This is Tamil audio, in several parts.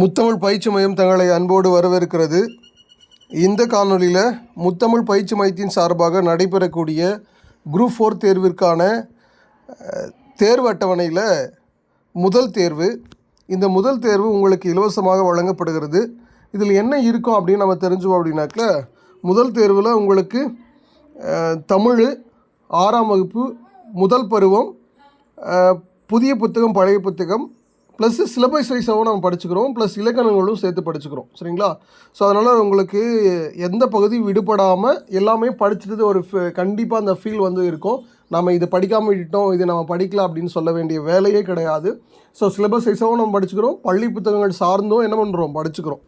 முத்தமிழ் பயிற்சி மையம் தங்களை அன்போடு வரவேற்கிறது. இந்த காணொளியில் முத்தமிழ் பயிற்சி மையத்தின் சார்பாக நடைபெறக்கூடிய குரூப் ஃபோர் தேர்விற்கான தேர்வு அட்டவணையில் முதல் தேர்வு. இந்த முதல் தேர்வு உங்களுக்கு இலவசமாக வழங்கப்படுகிறது. இதில் என்ன இருக்கும் அப்படின்னு நம்ம தெரிஞ்சுவோம் அப்படின்னாக்க முதல் தேர்வில் உங்களுக்கு தமிழ் ஆறாம் வகுப்பு முதல் பருவம் புதிய புத்தகம் பழைய புத்தகம் ப்ளஸ் சிலபஸ் வைஸாகவும் நம்ம படிச்சுக்கிறோம். ப்ளஸ் இலக்கணங்களும் சேர்த்து படிச்சுக்கிறோம். சரிங்களா? ஸோ அதனால் உங்களுக்கு எந்த பகுதி விடுபடாமல் எல்லாமே படிச்சுட்டு ஒரு கண்டிப்பாக அந்த ஃபீல் வந்து இருக்கும். நம்ம இதை படிக்காமல் விட்டோம் இது நம்ம படிக்கலாம் அப்படின்னு சொல்ல வேண்டிய வேலையே கிடையாது. ஸோ சிலபஸ் வைஸாகவும் நம்ம படிச்சுக்கிறோம். பள்ளி புத்தகங்கள் சார்ந்தும் என்ன பண்ணுறோம் படிச்சுக்கிறோம்.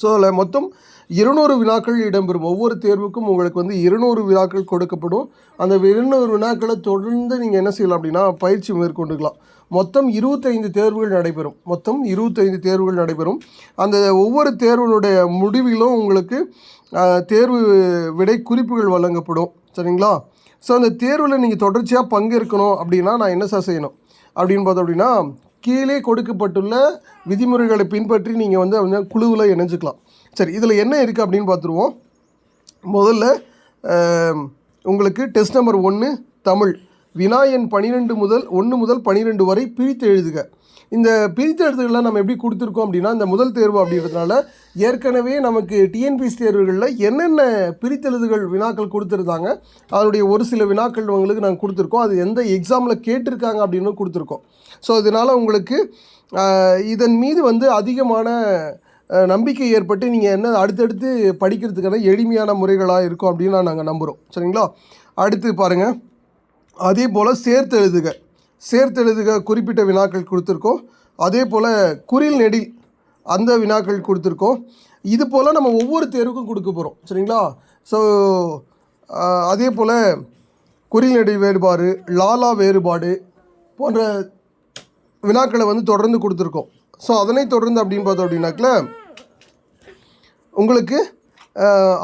ஸோ அதில் மொத்தம் இருநூறு வினாக்கள் இடம்பெறும். ஒவ்வொரு தேர்வுக்கும் உங்களுக்கு வந்து இருநூறு வினாக்கள் கொடுக்கப்படும். அந்த இருநூறு வினாக்களை தொடர்ந்து நீங்கள் என்ன செய்யலாம் அப்படின்னா பயிற்சி மேற்கொண்டுக்கலாம். மொத்தம் இருபத்தைந்து தேர்வுகள் நடைபெறும். மொத்தம் இருபத்தைந்து தேர்வுகள் நடைபெறும். அந்த ஒவ்வொரு தேர்வுகளுடைய முடிவிலும் உங்களுக்கு தேர்வு விடை குறிப்புகள் வழங்கப்படும். சரிங்களா? ஸோ அந்த தேர்வில் நீங்கள் தொடர்ச்சியாக பங்கேற்கணும் அப்படின்னா நான் என்ன சார் செய்யணும்? அப்படின்னு பார்த்தோம் அப்படின்னா கீழே கொடுக்கப்பட்டுள்ள விதிமுறைகளை பின்பற்றி நீங்கள் வந்து குழுவில் இணைஞ்சுக்கலாம். சரி இதில் என்ன இருக்குது அப்படின்னு பார்த்துருவோம். முதல்ல உங்களுக்கு டெஸ்ட் நம்பர் ஒன்று தமிழ். வினா எண் பன்னிரெண்டு முதல் ஒன்று முதல் பன்னிரெண்டு வரை பிரித்து எழுதுக. இந்த பிரித்து எழுதுகளை நம்ம எப்படி கொடுத்துருக்கோம் அப்படின்னா இந்த முதல் தேர்வு அப்படின்றதுனால ஏற்கனவே நமக்கு டிஎன்பிஎஸ் தேர்வுகளில் என்னென்ன பிரித்தெழுதுகள் வினாக்கள் கொடுத்துருந்தாங்க அதனுடைய ஒரு சில வினாக்கள் உங்களுக்கு நாங்கள் கொடுத்துருக்கோம். அது எந்த எக்ஸாமில் கேட்டிருக்காங்க அப்படின்னு கொடுத்துருக்கோம். ஸோ இதனால் உங்களுக்கு இதன் மீது வந்து அதிகமான நம்பிக்கை ஏற்பட்டு நீங்கள் என்ன அடுத்தடுத்து படிக்கிறதுக்கான எளிமையான முறைகளாக இருக்கும் அப்படின்னு நாங்கள் நம்புகிறோம் சரிங்களா? அடுத்து பாருங்கள் அதே போல் சேர்த்து எழுதுக சேர்த்து எழுதுக குறிப்பிட்ட வினாக்கள் கொடுத்துருக்கோம். அதே போல் குறில் நெடில் அந்த வினாக்கள் கொடுத்துருக்கோம். இது போல் நம்ம ஒவ்வொரு தேர்வுக்கும் கொடுக்க போகிறோம் சரிங்களா? ஸோ அதே போல் குறில் நெடில் வேறுபாடு லாலா வேறுபாடு போன்ற வினாக்களை வந்து தொடர்ந்து கொடுத்துருக்கோம். ஸோ அதனை தொடர்ந்து அப்படின்னு பார்த்தோம் அப்படின்னாக்கல உங்களுக்கு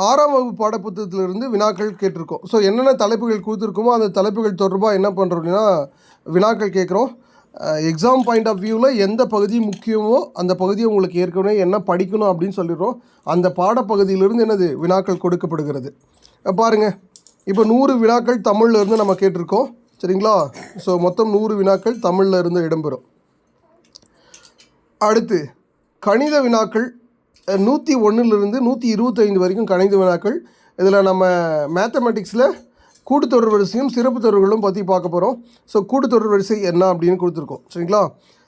ஆறாம் வகுப்பு பாடப்புத்தகத்திலிருந்து வினாக்கள் கேட்டிருக்கோம். ஸோ என்னென்ன தலைப்புகள் கொடுத்துருக்கோமோ அந்த தலைப்புகள் தொடர்பாக என்ன பண்ணுறோம் அப்படின்னா வினாக்கள் கேட்குறோம். எக்ஸாம் பாயிண்ட் ஆஃப் வியூவில் எந்த பகுதி முக்கியமோ அந்த பகுதியை உங்களுக்கு ஏற்கனவே என்ன படிக்கணும் அப்படின்னு சொல்லிடுறோம். அந்த பாடப்பகுதியிலிருந்து என்னது? வினாக்கள் கொடுக்கப்படுகிறது. பாருங்கள் பாருங்க. இப்போ நூறு வினாக்கள் தமிழ்ல இருந்து நம்ம கேட்டிருக்கோம். சரிங்களா? ஸோ மொத்தம் நூறு வினாக்கள் தமிழில் இருந்து இடம்பெறும். அடுத்து கணித வினாக்கள் நூற்றி ஒன்றுலேருந்து நூற்றி இருபத்தைந்து வரைக்கும் கணித வினாக்கள். இதில் நம்ம மேத்தமெட்டிக்ஸில் கூட்டுத்தொடர் வரிசையும் சிறப்பு தொடர்களும் பற்றி பார்க்க போகிறோம் ஸோ கூட்டுத்தொடர் வரிசை என்ன அப்படின்னு கொடுத்துருக்கோம். சரிங்களா?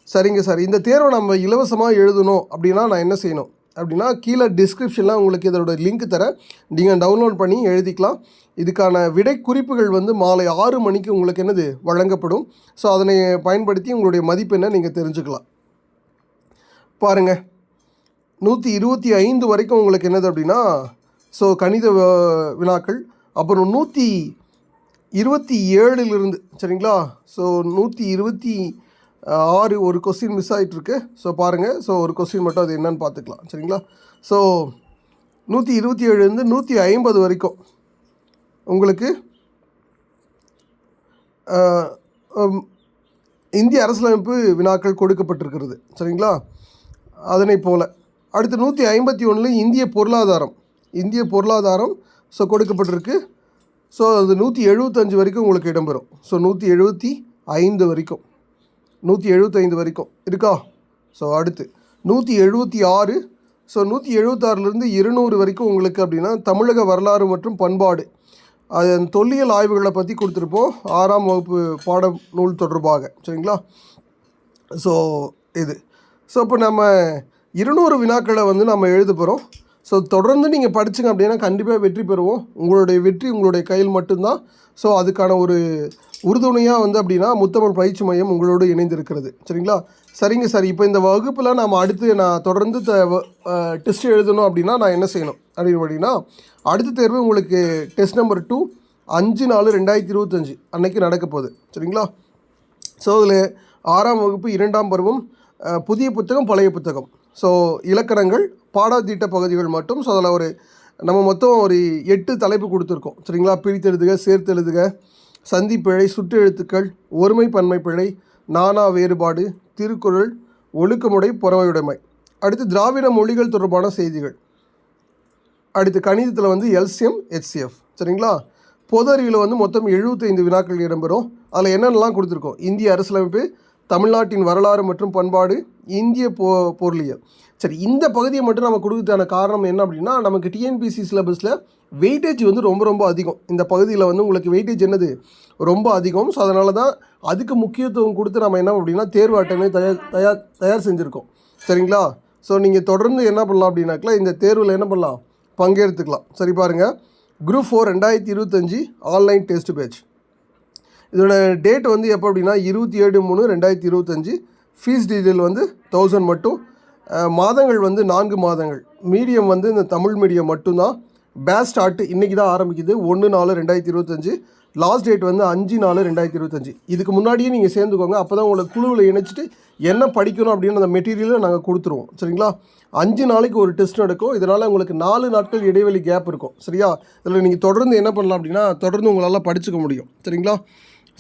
சரிங்க சார். இந்த தேர்வை நம்ம இலவசமாக எழுதணும் அப்படின்னா நான் என்ன செய்யணும்? அப்படின்னா கீழே டிஸ்கிரிப்ஷனில் உங்களுக்கு இதோட லிங்க் தரேன். நீங்கள் டவுன்லோட் பண்ணி எழுதிக்கலாம். இதுக்கான விடை குறிப்புகள் வந்து மாலை ஆறு மணிக்கு உங்களுக்கு என்னது? வழங்கப்படும். ஸோ அதனை பயன்படுத்தி உங்களுடைய மதிப்பெண்ணை நீங்கள் தெரிஞ்சுக்கலாம். பாருங்கள் நூற்றி இருபத்தி ஐந்து வரைக்கும் உங்களுக்கு என்னது அப்படின்னா ஸோ கணித வினாக்கள். அப்புறம் நூற்றி இருபத்தி ஏழுலேருந்து சரிங்களா? ஸோ நூற்றி இருபத்தி ஆறு ஒரு கொஸ்டின் மிஸ் ஆகிட்டுருக்கு ஸோ பாருங்கள் ஸோ ஒரு கொஸ்டின் மட்டும் அது என்னன்னு பார்த்துக்கலாம் சரிங்களா? ஸோ நூற்றி இருபத்தி ஏழுலேருந்து நூற்றி ஐம்பது வரைக்கும் உங்களுக்கு இந்திய அரசியலமைப்பு வினாக்கள் கொடுக்கப்பட்டிருக்கிறது சரிங்களா? அதனை போல். அடுத்து நூற்றி ஐம்பத்தி ஒன்றில் இந்திய பொருளாதாரம். இந்திய பொருளாதாரம் ஸோ கொடுக்கப்பட்டிருக்கு. ஸோ அது நூற்றி எழுபத்தஞ்சு வரைக்கும் உங்களுக்கு இடம்பெறும். ஸோ நூற்றி எழுபத்தி ஐந்து வரைக்கும். நூற்றி எழுபத்தைந்து வரைக்கும். இருக்கா? ஸோ அடுத்து நூற்றி எழுபத்தி ஆறு. ஸோ நூற்றி எழுபத்தாறுலேருந்து இருநூறு வரைக்கும் உங்களுக்கு அப்படின்னா தமிழக வரலாறு மற்றும் பண்பாடு. அதன் தொல்லியல் ஆய்வுகளை பற்றி கொடுத்துருப்போம். ஆறாம் வகுப்பு பாட நூல் தொடர்பாக. சரிங்களா? ஸோ இது. ஸோ இப்போ நம்ம இருநூறு வினாக்களை வந்து நம்ம எழுத போகிறோம் ஸோ தொடர்ந்து நீங்கள் படிச்சுங்க அப்படின்னா கண்டிப்பாக வெற்றி பெறுவோம். உங்களுடைய வெற்றி உங்களுடைய கையில் மட்டும்தான். ஸோ அதுக்கான ஒரு உறுதுணையாக வந்து அப்படின்னா முத்தமிழ் பயிற்சி மையம் உங்களோடு இணைந்திருக்கிறது. சரிங்களா? சரிங்க சார். இப்போ இந்த வகுப்பில் நாம் அடுத்து நான் தொடர்ந்து த டெஸ்ட் எழுதணும் அப்படின்னா நான் என்ன செய்யணும்? அப்படின்னு அப்படின்னா அடுத்த தேர்வு உங்களுக்கு டெஸ்ட் நம்பர் டூ அஞ்சு நாலு ரெண்டாயிரத்தி இருபத்தஞ்சு அன்னைக்கு நடக்க போகுது. சரிங்களா? ஸோ அதில் ஆறாம் வகுப்பு இரண்டாம் பருவம் புதிய புத்தகம் பழைய புத்தகம். ஸோ இலக்கணங்கள் பாடத்திட்ட பகுதிகள் மட்டும். ஸோ அதில் ஒரு நம்ம மொத்தம் ஒரு எட்டு தலைப்பு கொடுத்துருக்கோம். சரிங்களா? பிரித்தெழுதுக சேர்த்தெழுதுக சந்திப்பிழை சுற்றெழுத்துக்கள் ஒருமை பன்மை பிழை நானா வேறுபாடு திருக்குறள் ஒழுக்கமுடை புறவையுடைமை அடுத்து திராவிட மொழிகள் தொடர்பான செய்திகள். அடுத்து கணிதத்தில் வந்து எல்சிஎம் ஹெச்சிஎஃப் சரிங்களா? பொது அறிவில் வந்து மொத்தம் 75 வினாக்கள் இடம்பெறும். அதில் என்னென்னலாம் கொடுத்துருக்கோம்? இந்திய அரசியலமைப்பு தமிழ்நாட்டின் வரலாறு மற்றும் பண்பாடு இந்திய பொ பொருளியல். சரி இந்த பகுதியை மட்டும் நம்ம கொடுக்கறதுக்கான காரணம் என்ன அப்படின்னா நமக்கு டிஎன்பிசி சிலபஸில் வெயிட்டேஜ் வந்து ரொம்ப ரொம்ப அதிகம். இந்த பகுதியில் வந்து உங்களுக்கு வெயிட்டேஜ் என்னது? ரொம்ப அதிகம். ஸோ அதனால தான் அதுக்கு முக்கியத்துவம் கொடுத்து நம்ம என்ன அப்படின்னா தேர்வு அட்டனை தயார் தயார் தயார் செஞ்சுருக்கோம். சரிங்களா? ஸோ நீங்கள் தொடர்ந்து என்ன பண்ணலாம் அப்படின்னாக்கல இந்த தேர்வில் என்ன பண்ணலாம்? பங்கேற்றுக்கலாம். சரி பாருங்கள் குரூப் ஃபோர் ரெண்டாயிரத்தி இருபத்தஞ்சி ஆன்லைன் டெஸ்ட் பேட்ச் இதோட டேட் வந்து எப்போ அப்படின்னா இருபத்தி ஏழு மூணு ரெண்டாயிரத்தி இருபத்தஞ்சி. ஃபீஸ் டீட்டெயில் வந்து தௌசண்ட் மட்டும். மாதங்கள் வந்து நான்கு மாதங்கள். மீடியம் வந்து இந்த தமிழ் மீடியம் மட்டும்தான். பேஸ்ட் ஸ்டார்ட் இன்றைக்கி தான் ஆரம்பிக்குது. ஒன்று நாலு ரெண்டாயிரத்தி இருபத்தஞ்சி. லாஸ்ட் டேட் வந்து அஞ்சு நாலு ரெண்டாயிரத்தி இருபத்தஞ்சி. இதுக்கு முன்னாடியே நீங்கள் சேர்ந்துக்கோங்க. அப்போ தான் உங்களை குழுவில் இணைச்சிட்டு என்ன படிக்கணும் அப்படின்னு அந்த மெட்டீரியலை நாங்கள் கொடுத்துருவோம். சரிங்களா? அஞ்சு நாளைக்கு ஒரு டெஸ்ட் நடக்கும். இதனால் உங்களுக்கு நாலு நாட்கள் இடைவெளி கேப் இருக்கும். சரியா? இதில் நீங்கள் தொடர்ந்து என்ன பண்ணலாம் அப்படின்னா தொடர்ந்து உங்களால் படிச்சுக்க முடியும். சரிங்களா?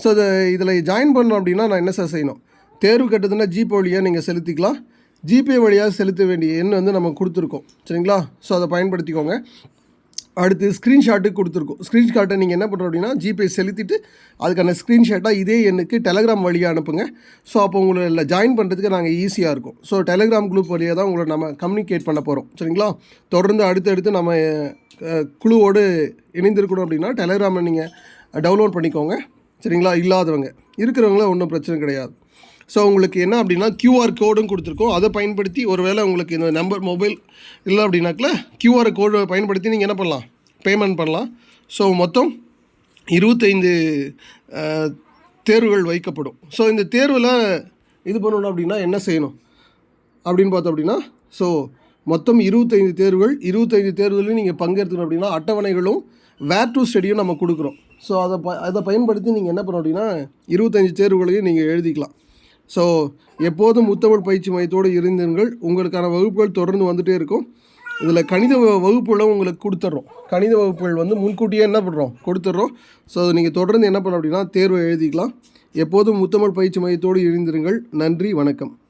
ஸோ இது இதில் ஜாயின் பண்ணணும் அப்படின்னா நான் என்ன சார் செய்யணும்? தேர்வு கட்டதுன்னா ஜிபே வழியாக நீங்கள் செலுத்திக்கலாம். ஜிபே வழியாக செலுத்த வேண்டிய எண் வந்து நம்ம கொடுத்துருக்கோம். சரிங்களா? ஸோ அதை பயன்படுத்திக்கோங்க. அடுத்து ஸ்க்ரீன்ஷாட்டு கொடுத்துருக்கோம். ஸ்க்ரீன்ஷாட்டை நீங்கள் என்ன பண்ணுறோம் அப்படின்னா ஜிபே செலுத்திட்டு அதுக்கான ஸ்க்ரீன்ஷாட்டாக இதே எண்ணுக்கு டெலகிராம் வழியாக அனுப்புங்க. ஸோ அப்போ உங்களை இல்லை ஜாயின் பண்ணுறதுக்கு நாங்கள் ஈஸியாக இருக்கும். ஸோ டெலகிராம் குரூப் வழியாக தான் உங்களை நம்ம கம்யூனிகேட் பண்ண போகிறோம் சரிங்களா? தொடர்ந்து அடுத்தடுத்து நம்ம குழுவோடு இணைந்திருக்கணும் அப்படின்னா டெலகிராமை நீங்கள் டவுன்லோட் பண்ணிக்கோங்க. சரிங்களா? இல்லாதவங்க. இருக்கிறவங்கள ஒன்றும் பிரச்சனை கிடையாது. ஸோ உங்களுக்கு என்ன அப்படின்னா க்யூஆர் கோடும் கொடுத்துருக்கோம். அதை பயன்படுத்தி ஒருவேளை உங்களுக்கு இந்த நம்பர் மொபைல் இல்லை அப்படின்னாக்கல க்யூஆர் கோடு பயன்படுத்தி நீங்கள் என்ன பண்ணலாம்? பேமெண்ட் பண்ணலாம். ஸோ மொத்தம் இருபத்தைந்து தேர்வுகள் வைக்கப்படும். ஸோ இந்த தேர்வில் இது பண்ணணும் அப்படின்னா என்ன செய்யணும்? அப்படின்னு பார்த்தோம் அப்படின்னா ஸோ மொத்தம் இருபத்தைந்து தேர்வுகள் இருபத்தைந்து தேர்வுகளையும் நீங்கள் பங்கேற்கணும் அப்படின்னா அட்டவணைகளும் வேர் டு ஸ்டடியும் நம்ம கொடுக்குறோம். ஸோ அதை ப அதை பயன்படுத்தி நீங்கள் என்ன பண்ணணும் அப்படின்னா இருபத்தஞ்சு தேர்வுகளையும் நீங்கள் எழுதிக்கலாம். ஸோ எப்போதும் முத்தமிழ் பயிற்சி மையத்தோடு இருந்தீர்கள் உங்களுக்கான வகுப்புகள் தொடர்ந்து வந்துகிட்டே இருக்கும். இதில் கணித வ- வகுப்புகளும் உங்களுக்கு கொடுத்துட்றோம் கணித வகுப்புகள் வந்து முன்கூட்டியே என்ன பண்ணுறோம்? கொடுத்துட்றோம் ஸோ நீங்கள் தொடர்ந்து என்ன பண்ண அப்படின்னா தேர்வை எழுதிக்கலாம். எப்போதும் முத்தமிழ் பயிற்சி மையத்தோடு இருந்திருங்கள். நன்றி வணக்கம்.